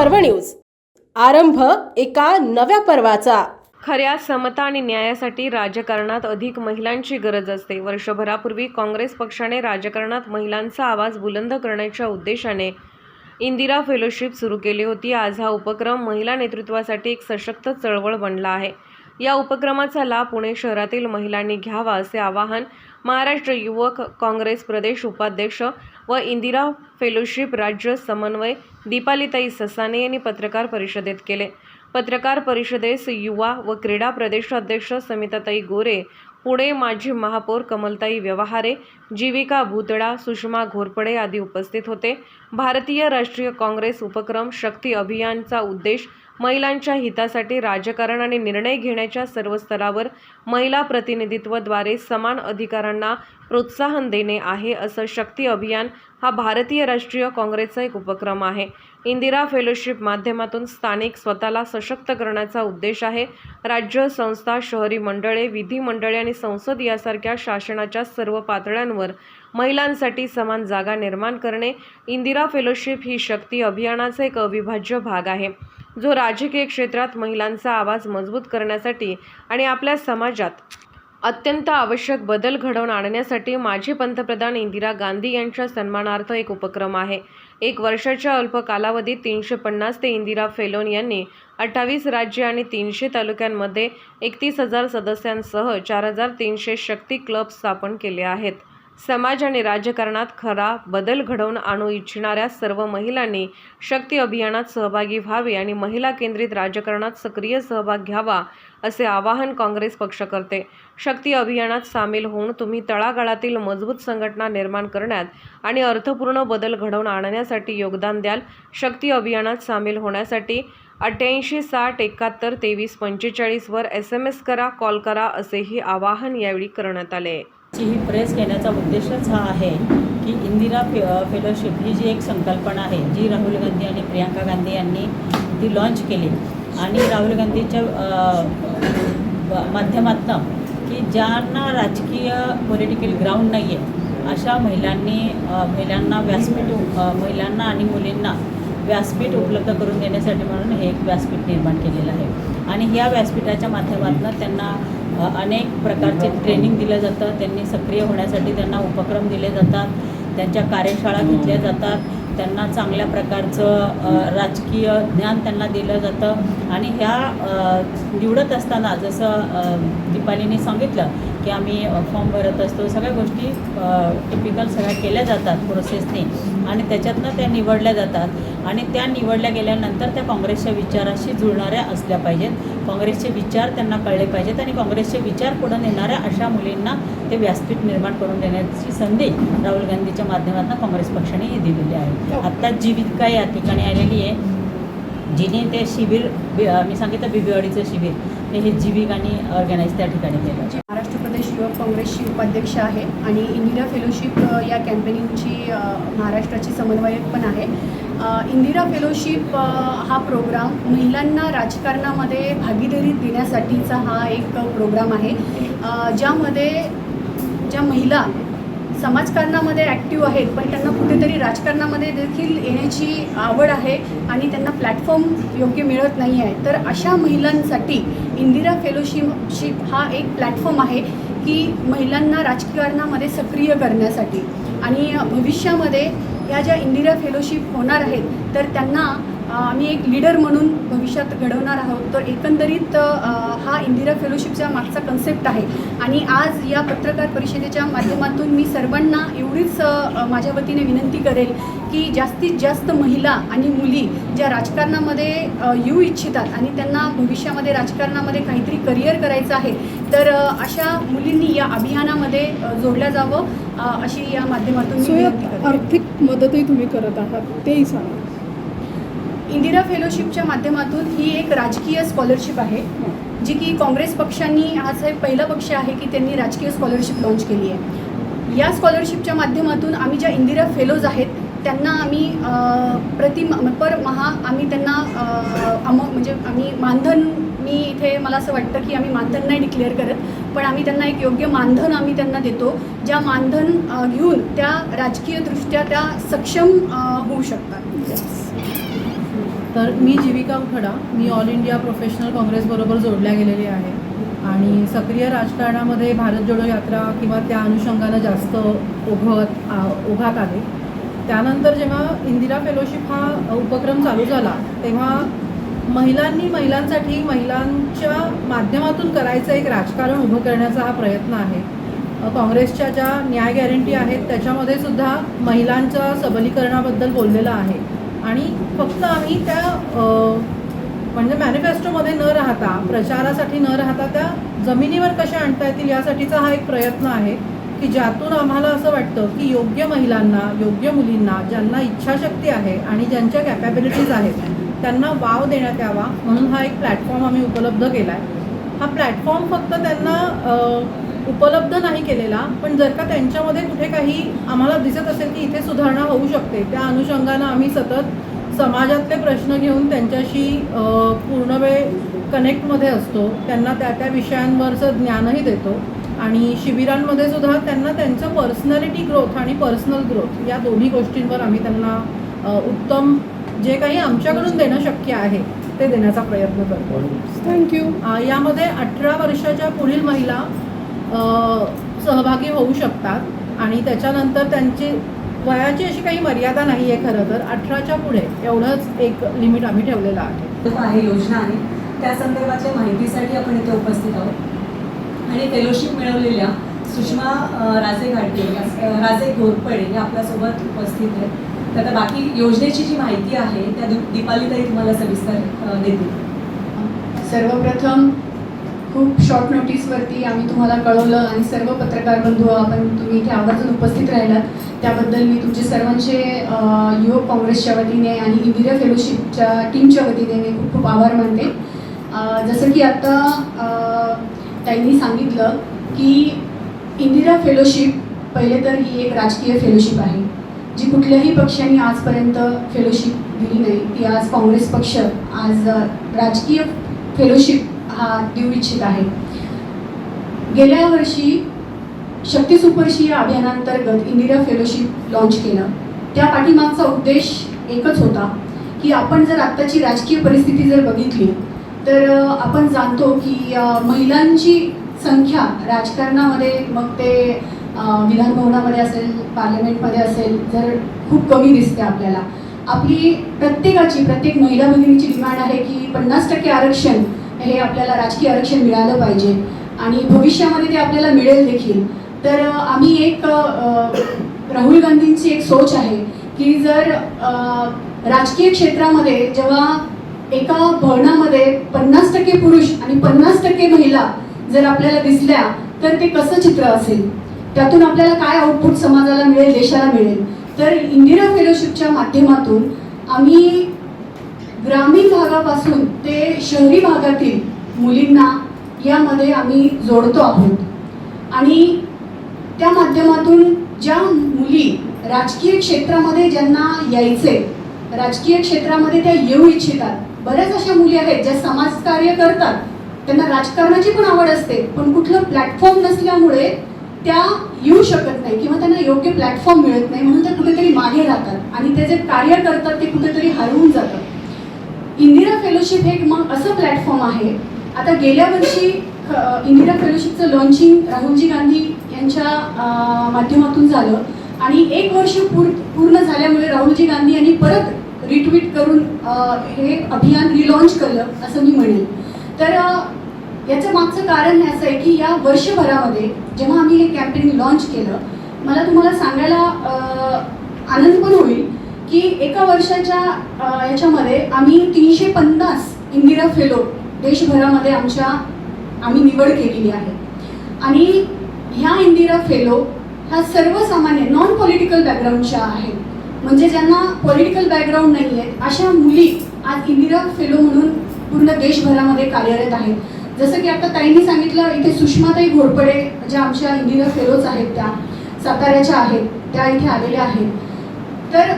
पर्व न्यूज. आरंभ एका नव्या पर्वाचा. खऱ्या समता आणि न्यायासाठी राजकारणात अधिक महिलांची गरज असते. वर्षभरापूर्वी काँग्रेस पक्षाने राजकारणात महिलांचा आवाज बुलंद करण्याच्या उद्देशाने इंदिरा फेलोशिप सुरू केली होती. आज हा उपक्रम महिला नेतृत्वासाठी एक सशक्त चळवळ बनला आहे. या उपक्रमाचा लाभ पुणे शहरातील महिलांनी घ्यावा असे आवाहन महाराष्ट्र युवक काँग्रेस प्रदेश उपाध्यक्ष व इंदिरा फेलोशिप राज्य समन्वय दीपालीताई ससाने यांनी पत्रकार परिषदेत केले. पत्रकार परिषदेस युवा व क्रीडा प्रदेशाध्यक्ष समिताताई गोरे पुणे माजी महापौर कमलताई व्यवहारे जीविका भूतडा सुषमा घोरपडे आदी उपस्थित होते. भारतीय राष्ट्रीय काँग्रेस उपक्रम शक्ती अभियानचा उद्देश महिलांच्या हितासाठी राजकारण आणि निर्णय घेण्याच्या सर्व स्तरावर महिला प्रतिनिधित्वद्वारे समान अधिकारांना प्रोत्साहन देणे आहे असं शक्ती अभियान हा भारतीय राष्ट्रीय काँग्रेसचा एक उपक्रम आहे. इंदिरा फेलोशिप माध्यमातून स्थानिक स्वतःला सशक्त करण्याचा उद्देश आहे. राज्य संस्था शहरी मंडळे विधिमंडळे आणि संसद यासारख्या शासनाच्या सर्व पातळ्यांवर महिलांसाठी समान जागा निर्माण करणे इंदिरा फेलोशिप ही शक्ती अभियानाचा एक अविभाज्य भाग आहे. जो राजकीय क्षेत्रात महिलांचा आवाज मजबूत करण्यासाठी आणि आपल्या समाजात अत्यंत आवश्यक बदल घडवून आणण्यासाठी माजी पंतप्रधान इंदिरा गांधी यांच्या सन्मानार्थ एक उपक्रम आहे. एक वर्षाच्या अल्प कालावधीत तीनशे पन्नास ते इंदिरा फेलोन यांनी अठ्ठावीस राज्ये आणि तीनशे तालुक्यांमध्ये एकतीस हजार सदस्यांसह चार हजार तीनशे शक्ती क्लब स्थापन केले आहेत. समाज आणि राजकारणात खरा बदल घडवून आणू इच्छिणाऱ्या सर्व महिलांनी शक्ती अभियानात सहभागी व्हावे आणि महिला केंद्रित राजकारणात सक्रिय सहभाग घ्यावा असे आवाहन काँग्रेस पक्ष करते शक्ती अभियानात सामील होऊन तुम्ही तळागाळातील मजबूत संघटना निर्माण करण्यात आणि अर्थपूर्ण बदल घडवून आणण्यासाठी योगदान द्याल. शक्ती अभियानात सामील होण्यासाठी अठ्ठ्याऐंशी साठ एकाहत्तर तेवीस पंचेचाळीसवर एस एम एस करा कॉल करा असेही आवाहन यावेळी करण्यात आले. आहे ही प्रेस घेण्याचा उद्देशच हा आहे की इंदिरा फे फेलोशिप ही जी एक संकल्पना आहे जी राहुल गांधी आणि प्रियांका गांधी यांनी ती लॉन्च केली. आणि राहुल गांधीच्या माध्यमातनं की ज्यांना राजकीय पॉलिटिकल ग्राउंड नाही आहे अशा महिलांनी महिलांना व्यासपीठ महिलांना आणि मुलींना व्यासपीठ उपलब्ध करून देण्यासाठी म्हणून हे एक व्यासपीठ निर्माण केलेलं आहे. आणि ह्या व्यासपीठाच्या माध्यमातून त्यांना अनेक प्रकारचे ट्रेनिंग दिलं जातं त्यांनी सक्रिय होण्यासाठी त्यांना उपक्रम दिले जातात. त्यांच्या कार्यशाळा घेतल्या जातात. त्यांना चांगल्या प्रकारचं राजकीय ज्ञान त्यांना दिलं जातं. आणि ह्या निवडत असताना जसं दीपालीने सांगितलं की आम्ही फॉर्म भरत असतो. सगळ्या गोष्टी टिपिकल सगळ्या केल्या जातात प्रोसेसने आणि त्याच्यातनं त्या निवडल्या जातात. आणि त्या निवडल्या गेल्यानंतर त्या काँग्रेसच्या विचाराशी जुळणाऱ्या असल्या पाहिजेत. काँग्रेसचे विचार त्यांना कळले पाहिजेत आणि काँग्रेसचे विचार पुढे नेणाऱ्या अशा मुलींना ते व्यासपीठ निर्माण करून देण्याची संधी राहुल गांधीच्या माध्यमातून काँग्रेस पक्षाने दिलेली आहे. आत्ता जीविका या ठिकाणी आलेली आहे? जिने ते शिबिर मी सांगितलं बिबिवाडीचं शिबिर. ते हे जीविकाने ऑर्गनाईज त्या ठिकाणी केलं. युवक काँग्रेसची उपाध्यक्ष आहे आणि इंदिरा फेलोशिप या कॅम्पेनिंगची महाराष्ट्राची समन्वयक पण आहे. इंदिरा फेलोशिप हा प्रोग्राम महिलांना राजकारणामध्ये भागीदारी देण्यासाठीचा हा एक प्रोग्राम आहे. ज्यामध्ये ज्या महिला समाजकारणामध्ये ॲक्टिव्ह आहेत पण त्यांना कुठेतरी राजकारणामध्ये देखील येण्याची आवड आहे आणि त्यांना प्लॅटफॉर्म योग्य मिळत नाही आहे तर अशा महिलांसाठी इंदिरा फेलोशिपशिप हा एक प्लॅटफॉर्म आहे. की महिलांना राजकारणामध्ये सक्रिय करण्यासाठी. आणि भविष्यामध्ये ह्या ज्या इंदिरा फेलोशिप होणार आहेत तर त्यांना आम्ही एक लीडर म्हणून भविष्यात घडवणार आहोत. तर एकंदरीत हा इंदिरा फेलोशिपचा मागचा कन्सेप्ट आहे. आणि आज या पत्रकार परिषदेच्या माध्यमातून मी सर्वांना एवढीच माझ्या वतीने विनंती करेल की जास्तीत जास्त महिला आणि मुली ज्या राजकारणामध्ये येऊ इच्छितात आणि त्यांना भविष्यामध्ये राजकारणामध्ये काहीतरी करिअर करायचं आहे तर अशा मुलींनी या अभियानामध्ये जोडल्या जावं अशी या माध्यमातून आर्थिक मदतही तुम्ही करत आहात तेही सांगा. इंदिरा फेलोशिपच्या माध्यमातून ही एक राजकीय स्कॉलरशिप आहे जी की काँग्रेस पक्षांनी आज हे पहिला पक्ष आहे की त्यांनी राजकीय स्कॉलरशिप लॉन्च केली आहे. या स्कॉलरशिपच्या माध्यमातून आम्ही ज्या इंदिरा फेलोज आहेत त्यांना आम्ही प्रति पर महा आम्ही त्यांना अ, म्हणजे आम्ही मानधन मी इथे मला असं वाटतं की आम्ही मानधन नाही डिक्लेअर करत पण आम्ही त्यांना एक योग्य मानधन आम्ही त्यांना देतो ज्या मानधन घेऊन त्या राजकीयदृष्ट्या त्या सक्षम होऊ शकतात. तर मी जीविका उखडा मी ऑल इंडिया प्रोफेशनल काँग्रेसबरोबर जोडल्या गेलेली आहे. आणि सक्रिय राजकारणामध्ये भारत जोडो यात्रा किंवा त्या अनुषंगानं जास्त ओघत आ- ओघात आले. त्यानंतर जेव्हा इंदिरा फेलोशिप हा उपक्रम चालू झाला तेव्हा महिलांनी महिलांसाठी महिलांच्या माध्यमातून करायचं एक राजकारण उभं करण्याचा हा प्रयत्न आहे. काँग्रेसच्या ज्या न्याय गॅरंटी आहेत त्याच्यामध्ये सुद्धा महिलांच्या सबलीकरणाबद्दल बोललेलं आहे. आणि फक्त आम्ही त्या म्हणजे मॅनिफेस्टोमध्ये न राहता प्रचारासाठी न राहता त्या जमिनीवर कशा आणता येतील यासाठीचा हा एक प्रयत्न आहे की ज्यातून आम्हाला असं वाटतं की योग्य महिलांना योग्य मुलींना ज्यांना इच्छाशक्ती आहे आणि ज्यांच्या कॅपॅबिलिटीज आहेत त्यांना वाव देण्यात यावा म्हणून हा एक प्लॅटफॉर्म आम्ही उपलब्ध केला आहे हा प्लॅटफॉर्म फक्त त्यांना उपलब्ध नाही केलेला पण जर का त्यांच्यामध्ये कुठे काही आम्हाला दिसत असेल की इथे सुधारणा होऊ शकते त्या अनुषंगानं आम्ही सतत समाजातले प्रश्न घेऊन त्यांच्याशी पूर्ण वेळ कनेक्टमध्ये असतो. त्यांना त्या त्या विषयांवरचं ज्ञानही देतो. आणि शिबिरांमध्ये सुद्धा त्यांना त्यांचं पर्सनॅलिटी ग्रोथ आणि पर्सनल ग्रोथ या दोन्ही गोष्टींवर आम्ही त्यांना उत्तम जे काही आमच्याकडून देणं शक्य आहे ते देण्याचा प्रयत्न करतो. थँक्यू यामध्ये अठरा वर्षाच्या पुढील महिला सहभागी होऊ शकतात. आणि त्याच्यानंतर त्यांची वयाची अशी काही मर्यादा नाही आहे खरं तर. अठराच्या पुढे एवढंच एक लिमिट आम्ही ठेवलेलं आहे. आहे योजना आहे त्या संदर्भातल्या माहितीसाठी आपण इथे उपस्थित आहोत. आणि फेलोशिप मिळवलेल्या सुषमा राजे घाटगे अ, राजे घोरपडे हे आपल्यासोबत उपस्थित आहेत. तर आता बाकी योजनेची जी माहिती आहे त्या दु- दीपालीताई तुम्हाला सविस्तर देतील. सर्वप्रथम खूप शॉर्ट नोटीसवरती आम्ही तुम्हाला कळवलं आणि सर्व पत्रकार बंधू आपण तुम्ही इथे आवर्जून उपस्थित राहिलात. त्याबद्दल मी तुमचे सर्वांचे युवक काँग्रेसच्या वतीने आणि इंदिरा फेलोशिपच्या टीमच्या वतीने मी खूप खूप आभार मानते. जसं की आत्ता त्यांनी सांगितलं की इंदिरा फेलोशिप पहिले तर ही एक राजकीय फेलोशिप आहे. जी कुठल्याही पक्षाने आजपर्यंत फेलोशिप दिली नाही. ती आज काँग्रेस पक्ष आज राजकीय फेलोशिप हा देऊ इच्छित आहे. गेल्या वर्षी शक्ती सुपरशी या अभियानांतर्गत इंदिरा फेलोशिप लॉन्च केलं. त्या पाठीमागचा उद्देश एकच होता की आपण जर आत्ताची राजकीय परिस्थिती जर बघितली तर आपण जाणतो की महिलांची संख्या राजकारणामध्ये मग ते विधानभवनामध्ये असेल पार्लमेंटमध्ये असेल जर खूप कमी दिसते आपल्याला. आपली प्रत्येकाची प्रत्येक महिला भगिनीची डिमांड आहे की पन्नास टक्के आरक्षण हे आपल्याला राजकीय आरक्षण मिळालं पाहिजे. आणि भविष्यामध्ये ते आपल्याला मिळेल देखील. तर आम्ही एक राहुल गांधींची एक सोच आहे की जर राजकीय क्षेत्रामध्ये जेव्हा एका भवनामध्ये पन्नास टक्के पुरुष आणि पन्नास टक्के महिला जर आपल्याला दिसल्या तर ते कसं चित्र असेल? त्यातून आपल्याला काय आउटपुट समाजाला मिळेल देशाला मिळेल? तर इंदिरा फेलोशिपच्या माध्यमातून आम्ही ग्रामीण भागापासून ते शहरी भागातील मुलींना यामध्ये आम्ही जोडतो आहोत. आणि त्या माध्यमातून ज्या मुली राजकीय क्षेत्रामध्ये ज्यांना यायचे राजकीय क्षेत्रामध्ये त्या येऊ इच्छितात. बऱ्याच अशा मुली आहेत ज्या समाजकार्य करतात. त्यांना राजकारणाची पण आवड असते पण कुठलं प्लॅटफॉर्म नसल्यामुळे त्या येऊ शकत नाही किंवा त्यांना योग्य प्लॅटफॉर्म मिळत नाही म्हणून त्या कुठेतरी मागे राहतात आणि ते जे कार्य करतात ते कुठेतरी हरवून जातात. फेलोशिप हे मग असं प्लॅटफॉर्म आहे. आता गेल्या वर्षी इंदिरा फेलोशिपचं लॉन्चिंग राहुलजी गांधी यांच्या माध्यमातून झालं. आणि एक वर्ष पूर पूर्ण झाल्यामुळे राहुलजी गांधी यांनी परत रिट्वीट करून हे अभियान रिलॉन्च केलं असं मी म्हणेन. तर याचं मागचं कारण हे असं आहे की या वर्षभरामध्ये जेव्हा आम्ही हे कॅम्पेन लॉन्च केलं मला तुम्हाला सांगायला आनंद पण होईल. की एका वर्षाच्या याच्यामध्ये आम्ही तीनशे पन्नास इंदिरा फेलो देशभरामध्ये आमच्या आम्ही निवड केलेली आहे. आणि ह्या इंदिरा फेलो ह्या सर्वसामान्य नॉन पॉलिटिकल बॅकग्राऊंडच्या आहेत. म्हणजे ज्यांना पॉलिटिकल बॅकग्राऊंड नाही आहेत अशा मुली आज इंदिरा फेलो म्हणून पूर्ण देशभरामध्ये कार्यरत आहेत. जसं की आता ताईंनी सांगितलं इथे सुषमाताई घोरपडे ज्या आमच्या इंदिरा फेलोज आहेत त्या साताऱ्याच्या आहेत त्या इथे आलेल्या आहेत. तर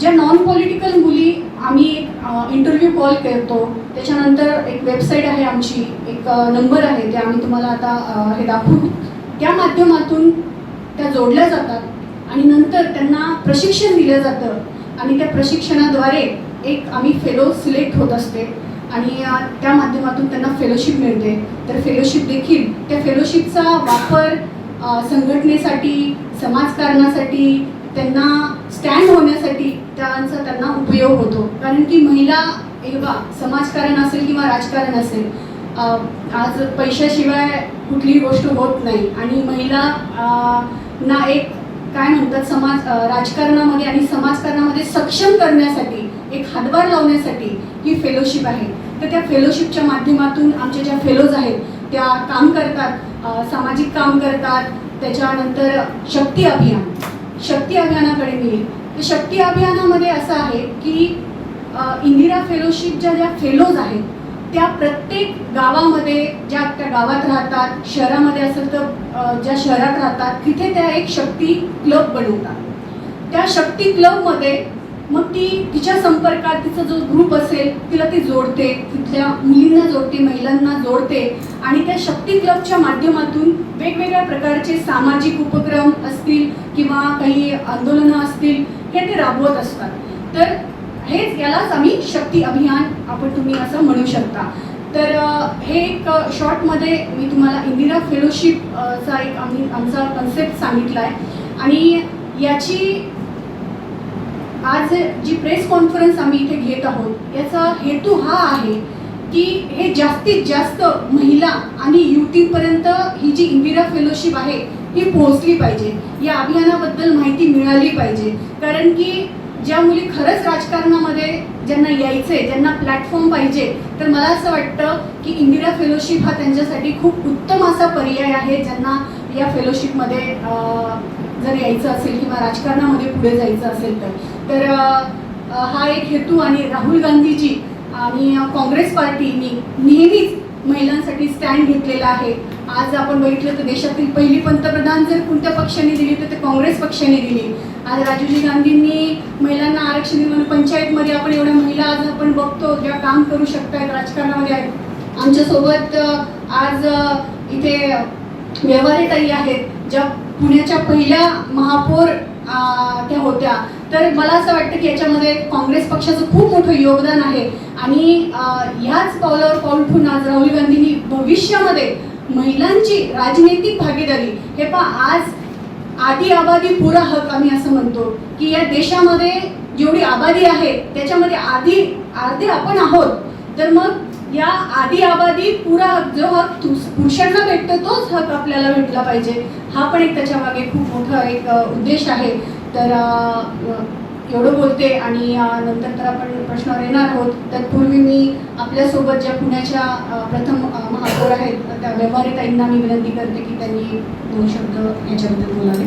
ज्या नॉन पॉलिटिकल मुली आम्ही एक इंटरव्ह्यू कॉल करतो त्याच्यानंतर एक वेबसाईट आहे आमची एक नंबर आहे ते आम्ही तुम्हाला आता हे दाखवू. त्या माध्यमातून त्या जोडल्या जातात आणि नंतर त्यांना प्रशिक्षण दिलं जातं आणि त्या प्रशिक्षणाद्वारे एक आम्ही फेलो सिलेक्ट होत असते आणि त्या माध्यमातून त्यांना फेलोशिप मिळते. तर फेलोशिप देखील त्या फेलोशिपचा वापर संघटनेसाठी समाजकारणासाठी त्यांना स्टँड होण्यासाठी त्यांचा त्यांना उपयोग होतो. कारण की महिला हे समाजकारण असेल किंवा राजकारण असेल आज पैशाशिवाय कुठलीही गोष्ट होत नाही. आणि महिला ना एक काय म्हणतात समाज राजकारणामध्ये आणि समाजकारणामध्ये सक्षम करण्यासाठी एक हातभार लावण्यासाठी ही फेलोशिप आहे. तर त्या फेलोशिपच्या माध्यमातून आमच्या ज्या फेलोज आहेत त्या काम करतात सामाजिक काम करतात त्याच्यानंतर शक्ती अभियान. शक्ती अभियानाकडे मी येईल तर शक्ती अभियानामध्ये असं आहे की इंदिरा फेलोशिपच्या ज्या फेलोज आहेत त्या प्रत्येक गावामध्ये ज्या त्या गावात राहतात शहरामध्ये असेल तर ज्या शहरात राहतात तिथे त्या एक शक्ती क्लब बनवतात. त्या शक्ती क्लबमध्ये मग ती तिच्या संपर्कात तिचा जो ग्रुप असेल तिला ती जोडते. तिथल्या मुलींना जोडते महिलांना जोडते. आणि त्या शक्ती क्लबच्या माध्यमातून वेगवेगळ्या प्रकारचे सामाजिक उपक्रम असतील किंवा काही आंदोलनं असतील हे ते राबवत असतात. तर हेच यालाच आम्ही शक्ती अभियान आपण तुम्ही असं म्हणू शकता. तर हे एक शॉर्टमध्ये मी तुम्हाला इंदिरा फेलोशिपचा एक आम्ही आमचा कन्सेप्ट सांगितला आहे आणि याची आज जी प्रेस कॉन्फरन्स आम्ही इथे घेत आहोत याचा हेतू हा आहे की हे जास्तीत जास्त महिला आणि युवतीपर्यंत ही जी इंदिरा फेलोशिप आहे ही पोहोचली पाहिजे. या अभियानाबद्दल माहिती मिळाली पाहिजे. कारण की ज्या मुली खरंच राजकारणामध्ये ज्यांना यायचे ज्यांना प्लॅटफॉर्म पाहिजे तर मला असं वाटतं की इंदिरा फेलोशिप हा त्यांच्यासाठी खूप उत्तम असा पर्याय आहे ज्यांना या फेलोशिपमध्ये जर यायचं असेल किंवा राजकारणामध्ये पुढे जायचं असेल तर. तर हा एक हेतू आणि राहुल गांधीजी आणि काँग्रेस पार्टीनी नेहमीच महिलांसाठी स्टँड घेतलेला आहे. आज आपण बघितलं तर देशातील पहिली पंतप्रधान जर कोणत्या पक्षाने दिली तर ते काँग्रेस पक्षाने दिली. आज राजीवजी गांधींनी महिलांना आरक्षण दिलं पंचायतमध्ये आपण एवढ्या महिला आज आपण बघतो ज्या काम करू शकतात राजकारणामध्ये आहेत. आमच्यासोबत आज इथे इथे व्यवहारेताई आहेत ज्या पुण्याच्या पहिल्या महापौर त्या होत्या. तर मला असं वाटतं की याच्यामध्ये काँग्रेस पक्षाचं खूप मोठं योगदान आहे. आणि ह्याच पावलावर पाऊल ठेवून आज राहुल गांधींनी भविष्यामध्ये महिलांची राजनैतिक भागीदारी हे पा आज आदी आबादी पुरा हक आम्ही असं म्हणतो की या देशामध्ये जेवढी आबादी आहे त्याच्यामध्ये आधी अर्धे आपण आहोत. तर मग या आदी आबादी पुरा हक जो हक पुरुषांना भेटतो तोच हक आपल्याला भेटला पाहिजे. हा पण एक त्याच्यामागे खूप मोठा एक उद्देश आहे. तर एवढं बोलते आणि नंतर तर आपण प्रश्नावर येणार आहोत. तत्पूर्वी मी आपल्यासोबत ज्या पुण्याच्या प्रथम महापौर आहेत त्या व्यवहारिताईंना मी विनंती करते की त्यांनी दोन शब्द याच्याबद्दल बोलावे.